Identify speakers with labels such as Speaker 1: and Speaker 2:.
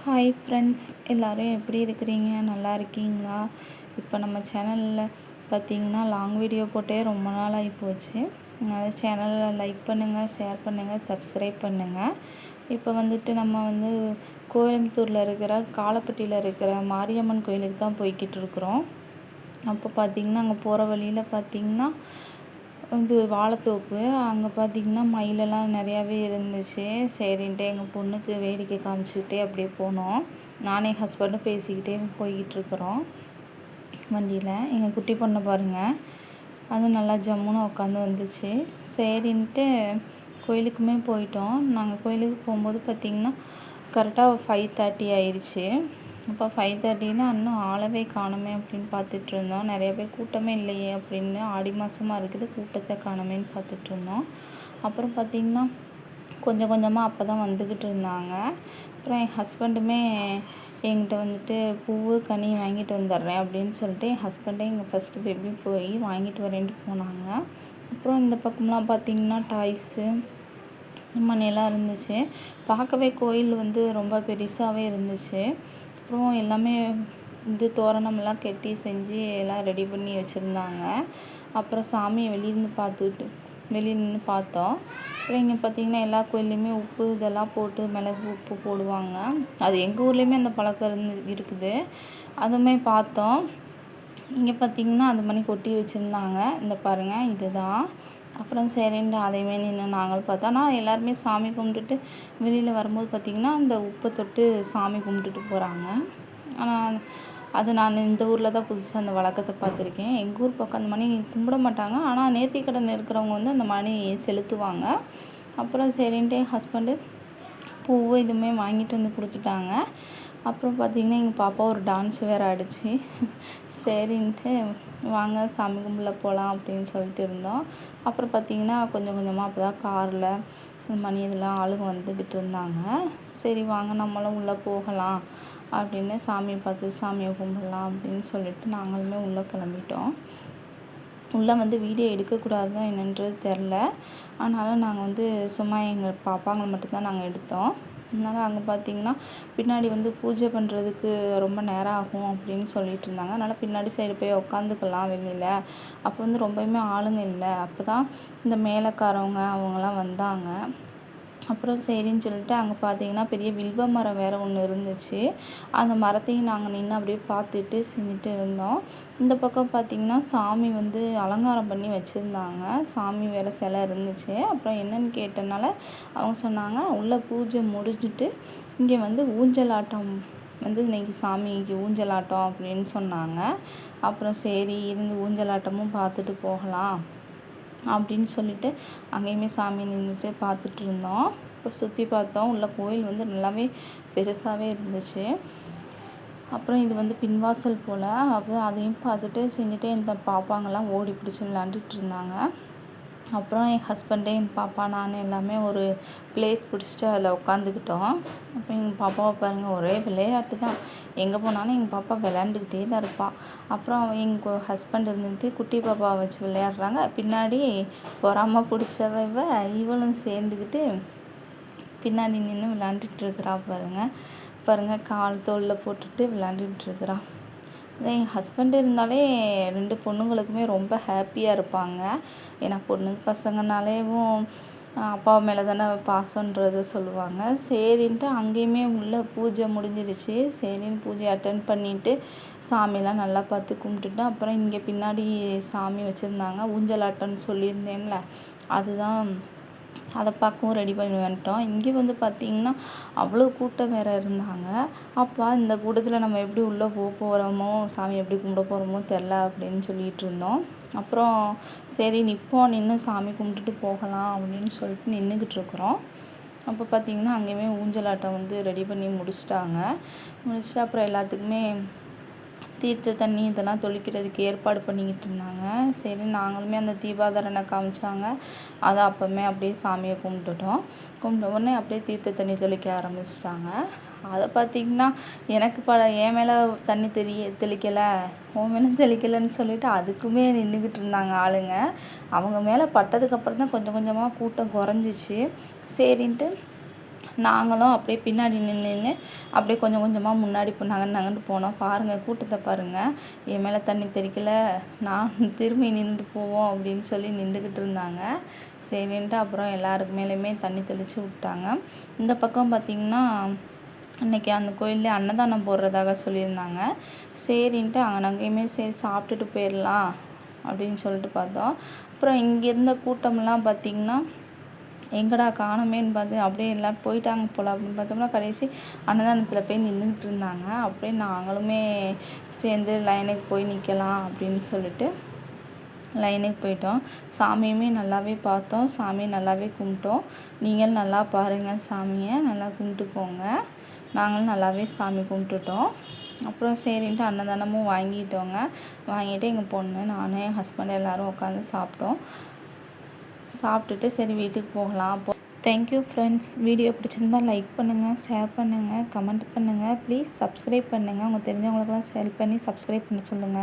Speaker 1: Hi friends எல்லோரும் எப்படி இருக்கிறீங்க? நல்லா இருக்கீங்களா? இப்போ நம்ம சேனலில் பார்த்தீங்கன்னா லாங் வீடியோ போட்டே ரொம்ப நாள் ஆகி போச்சு. அதனால் சேனலில் லைக் பண்ணுங்கள் ஷேர் பண்ணுங்கள் சப்ஸ்கிரைப் பண்ணுங்கள் இப்போ வந்துட்டு நம்ம வந்து கோயம்புத்தூரில் இருக்கிற காலப்பட்டியில் இருக்கிற மாரியம்மன் கோயிலுக்கு தான் போய்கிட்டு இருக்கிறோம். அப்போ பார்த்திங்கன்னா அங்கே போகிற வழியில் பார்த்திங்கன்னா இது வாழைத்தோப்பு. அங்கே பார்த்திங்கன்னா மயிலெல்லாம் நிறையாவே இருந்துச்சு. சரின்ட்டு எங்கள் பொண்ணுக்கு வேடிக்கை காமிச்சிக்கிட்டே அப்படியே போனோம். நானே ஹஸ்பண்டும் பேசிக்கிட்டே போய்கிட்டுருக்குறோம் வண்டியில். எங்கள் குட்டி பொண்ணை பாருங்கள் அது நல்லா ஜம்முன்னு உட்காந்து வந்துச்சு. சரின்ட்டு கோயிலுக்குமே போயிட்டோம். நாங்கள் கோயிலுக்கு போகும்போது பார்த்திங்கன்னா கரெக்டாக ஃபைவ் தேர்ட்டி ஆயிடுச்சு அப்போ ஃபைவ் தேர்ட்டின்னா இன்னும் ஆளவே காணுமே அப்படின்னு பார்த்துட்டு இருந்தோம். நிறைய பேர் கூட்டமே இல்லையே அப்படின்னு ஆடி மாதமாக இருக்குது கூட்டத்தை காணுமேன்னு பார்த்துட்டு இருந்தோம். அப்புறம் பார்த்திங்கன்னா கொஞ்சம் கொஞ்சமாக அப்போ தான் வந்துக்கிட்டு இருந்தாங்க. அப்புறம் என் ஹஸ்பண்டுமே என்கிட்ட வந்துட்டு பூவு கனி வாங்கிட்டு வந்துடுறேன் அப்படின்னு சொல்லிட்டு என் ஹஸ்பண்டே எங்கள் ஃபஸ்ட்டு பேபி போய் வாங்கிட்டு வரேன்ட்டு போனாங்க. அப்புறம் இந்த பக்கம்லாம் பார்த்திங்கன்னா டாய்ஸு மணியெல்லாம் இருந்துச்சு. பார்க்கவே கோயில் வந்து ரொம்ப பெருசாகவே இருந்துச்சு. அப்புறம் எல்லாமே இது தோரணமெல்லாம் கட்டி செஞ்சு எல்லாம் ரெடி பண்ணி வச்சுருந்தாங்க. அப்புறம் சாமியை வெளியிருந்து பார்த்துட்டு வெளியே நின்று பார்த்தோம். அப்புறம் இங்கே பார்த்திங்கன்னா எல்லா கோயில்லையுமே உப்பு இதெல்லாம் போட்டு மிளகு உப்பு போடுவாங்க. அது எங்கள் ஊர்லேயுமே அந்த பழக்கம் இருந்து இருக்குது. அதுவுமே பார்த்தோம். இங்கே பார்த்திங்கன்னா அந்த மணி கொட்டி வச்சுருந்தாங்க. இந்த பாருங்கள் இதுதான். அப்புறம் சரின்ட்டு அதையுமே நின்று நாங்களும் பார்த்தோம். ஆனால் எல்லாருமே சாமி கும்பிட்டுட்டு வெளியில் வரும்போது பார்த்திங்கன்னா அந்த உப்பை தொட்டு சாமி கும்பிட்டுட்டு போகிறாங்க ஆனால் அது நான் இந்த ஊரில் தான் புதுசாக அந்த வழக்கத்தை பார்த்துருக்கேன். எங்கள் ஊர் பக்கம் அந்த மணி கும்பிட மாட்டாங்க. ஆனால் நேர்த்திக்கடன் இருக்கிறவங்க வந்து அந்த மணி செலுத்துவாங்க. அப்புறம் சரின்ட்டு ஹஸ்பண்டு பூவு இதுவுமே வாங்கிட்டு வந்து கொடுத்துட்டாங்க. அப்புறம் பார்த்திங்கன்னா எங்கள் பாப்பா ஒரு டான்ஸ் வேறு ஆடிச்சு. சரின்ட்டு வாங்க சாமி கும்பிட போகலாம் அப்படின்னு சொல்லிட்டு இருந்தோம். அப்புறம் பார்த்திங்கன்னா கொஞ்சம் கொஞ்சமாக அப்போ தான் காரில் மணி இதெல்லாம் ஆளுங்க வந்துக்கிட்டு இருந்தாங்க. சரி வாங்க நம்மளும் உள்ளே போகலாம் அப்படின்னு சாமியை பார்த்து சாமியை கும்பிடலாம் அப்படின்னு சொல்லிட்டு நாங்களுமே உள்ளே கிளம்பிட்டோம். உள்ளே வந்து வீடியோ எடுக்கக்கூடாது தான் என்னன்றது தெரில ஆனாலும் நாங்கள் வந்து சும்மா எங்கள் பாப்பாங்களை மட்டும்தான் நாங்கள் எடுத்தோம். அதனால் அங்கே பார்த்தீங்கன்னா பின்னாடி வந்து பூஜை பண்ணுறதுக்கு ரொம்ப நேரம் ஆகும் அப்படின்னு சொல்லிட்டு இருந்தாங்க. அதனால் பின்னாடி சைடு போய் உட்காந்துக்கலாம் வெளியில். அப்போ வந்து ரொம்பவுமே ஆளுங்க இல்லை. அப்போ தான் இந்த மேலக்காரவங்க அவங்களாம் வந்தாங்க. அப்புறம் சரின்னு சொல்லிட்டு அங்கே பார்த்தீங்கன்னா பெரிய வில்வ மரம் வேறு ஒன்று இருந்துச்சு. அந்த மரத்தையும் நாங்கள் நின்று அப்படியே பார்த்துட்டு செஞ்சுட்டு இருந்தோம். இந்த பக்கம் பார்த்திங்கன்னா சாமி வந்து அலங்காரம் பண்ணி வச்சுருந்தாங்க. சாமி வேறு சிலை இருந்துச்சு. அப்புறம் என்னன்னு கேட்டனால அவங்க சொன்னாங்க உள்ளே பூஜை முடிஞ்சுட்டு இங்கே வந்து ஊஞ்சலாட்டம் வந்து இன்றைக்கி சாமிக்கு ஊஞ்சலாட்டம் அப்படின்னு சொன்னாங்க. அப்புறம் சரி இருந்து ஊஞ்சலாட்டமும் பார்த்துட்டு போகலாம். அப்படின்னு சொல்லிட்டு அங்கேயுமே சாமி நின்றுட்டு பார்த்துட்டு இருந்தோம் இப்போ சுற்றி பார்த்தோம். உள்ள கோயில் வந்து நல்லாவே பெருசாகவே இருந்துச்சு. அப்புறம் இது வந்து பின்வாசல் போல். அப்புறம் அதையும் பார்த்துட்டு செஞ்சுட்டு இந்த பாப்பாங்கெல்லாம் ஓடி பிடிச்சி விளாண்டுட்டு இருந்தாங்க அப்புறம் என் ஹஸ்பண்டு என் பாப்பா நான் எல்லாமே ஒரு ப்ளேஸ் பிடிச்சிட்டு அதில் உட்காந்துக்கிட்டோம் அப்புறம் எங்கள் பாப்பாவை பாருங்கள் ஒரே விளையாட்டு தான். எங்கே போனாலும் எங்கள் பாப்பா விளையாண்டுக்கிட்டே தான் இருப்பாள் அப்புறம் எங்கள் ஹஸ்பண்ட் இருந்துக்கிட்டு குட்டி பாப்பாவை வச்சு விளையாடுறாங்க. பின்னாடி பொறாமல் பிடிச்சவ இவ இவளும் சேர்ந்துக்கிட்டு பின்னாடி நின்று விளையாண்டுட்டு இருக்கிறா பாருங்கள் பாருங்கள் கால் தோளில் போட்டுட்டு விளையாண்டுட்டு இருக்கிறா. என் ஹஸ்பண்ட் இருந்தாலே ரெண்டு பொண்ணுங்களுக்குமே ரொம்ப ஹாப்பியாக இருப்பாங்க. ஏன்னா பொண்ணு பசங்கனாலேவும் அப்பா மேலே தானே பாசன்றது சொல்லுவாங்க. சரின்ட்டு அங்கேயுமே உள்ள பூஜை முடிஞ்சிருச்சு. சரின்னு பூஜை அட்டன் பண்ணிவிட்டு சாமிலாம் நல்லா பார்த்து கும்பிட்டுட்டு அப்புறம் இங்கே பின்னாடி சாமி வச்சுருந்தாங்க. ஊஞ்சலாட்டம்னு சொல்லியிருந்தேன்ல அதுதான் அதை பார்க்கவும் ரெடி பண்ணி வந்துட்டோம். இங்கே வந்து பார்த்திங்கன்னா அவ்வளோ கூட்டம் வேறு இருந்தாங்க. அப்போ இந்த கூட்டத்தில் நம்ம எப்படி உள்ளே போக போகிறோமோ சாமி எப்படி கும்பிட போகிறோமோ தெரில அப்படின்னு சொல்லிகிட்டு இருந்தோம். அப்புறம் சரி நிற்போம் நின்று சாமி கும்பிட்டுட்டு போகலாம் அப்படின்னு சொல்லிட்டு நின்றுக்கிட்டு இருக்கிறோம். அப்போ பார்த்திங்கன்னா அங்கேயுமே ஊஞ்சலாட்டம் வந்து ரெடி பண்ணி முடிச்சிட்டாங்க. முடிச்சுட்டு அப்புறம் எல்லாத்துக்குமே தீர்த்த தண்ணி இதெல்லாம் தெளிக்கிறதுக்கு ஏற்பாடு பண்ணிக்கிட்டு இருந்தாங்க. சரி நாங்களுமே அந்த தீபாதாரனை காமிச்சாங்க. அதை அப்போவுமே அப்படியே சாமியை கும்பிட்டுட்டோம். கும்பிட்ட உடனே அப்படியே தீர்த்த தண்ணி தெளிக்க ஆரம்பிச்சிட்டாங்க. அதை பார்த்திங்கன்னா எனக்கு ப என் மேலே தண்ணி தெளிய தெளிக்கலை உன் மேலே தெளிக்கலைன்னு சொல்லிட்டு அதுக்குமே நின்றுக்கிட்டு இருந்தாங்க ஆளுங்க. அவங்க மேலே பட்டதுக்கப்புறம் தான் கொஞ்சம் கொஞ்சமாக கூட்டம் குறைஞ்சிச்சு. சரின்ட்டு நாங்களும் அப்படியே பின்னாடி நின்று நின்று அப்படியே கொஞ்சம் கொஞ்சமாக முன்னாடி இப்போ நகர் நகர்ந்து போனோம். பாருங்கள் கூட்டத்தை பாருங்கள் என் மேலே தண்ணி தெறிக்கல. நான் திரும்பி நின்று போவோம் அப்படின்னு சொல்லி நின்றுக்கிட்டு இருந்தாங்க. சரின்ட்டு அப்புறம் எல்லாருக்கு மேலேயுமே தண்ணி தெளித்து விட்டாங்க. இந்த பக்கம் பார்த்திங்கன்னா அன்றைக்கி அந்த கோயிலில் அன்னதானம் போடுறதாக சொல்லியிருந்தாங்க. சரின்ட்டு அங்கே அங்கேயுமே சரி சாப்பிட்டுட்டு போயிடலாம் அப்படின்னு சொல்லிட்டு பார்த்தோம். அப்புறம் இங்கே இருந்த கூட்டம்லாம் பார்த்திங்கன்னா எங்கடா காணுமேன்னு பார்த்து அப்படியே எல்லாம் போயிட்டாங்க போல் அப்படின்னு பார்த்தோம்னா கடைசி அன்னதானத்தில் போய் நின்றுக்கிட்டு இருந்தாங்க. அப்படியே நாங்களுமே சேர்ந்து லைனுக்கு போய் நிற்கலாம் அப்படின்னு சொல்லிட்டு லைனுக்கு போயிட்டோம். சாமியுமே நல்லாவே பார்த்தோம். சாமியை நல்லாவே கும்பிட்டோம். நீங்களும் நல்லா பாருங்கள் சாமியை. நல்லா கும்பிட்டுக்கோங்க. நாங்களும் நல்லாவே சாமி கும்பிட்டுட்டோம். அப்புறம் சரின்ட்டு அன்னதானமும் வாங்கிட்டோங்க. வாங்கிட்டு எங்கள் பொண்ணு நான் என் ஹஸ்பண்ட் எல்லோரும் உட்காந்து சாப்பிட்டோம். சாப்பிட்டுட்டு சரி வீட்டுக்கு போகலாம். அப்போ தேங்க்யூ ஃப்ரெண்ட்ஸ் வீடியோ பிடிச்சிருந்தா லைக் பண்ணுங்கள் ஷேர் பண்ணுங்கள் கமெண்ட் பண்ணுங்கள் ப்ளீஸ் சப்ஸ்கிரைப் பண்ணுங்கள் உங்கள் தெரிஞ்சவங்களுக்கெல்லாம் ஷேர் பண்ணி சப்ஸ்கிரைப் பண்ண சொல்லுங்கள்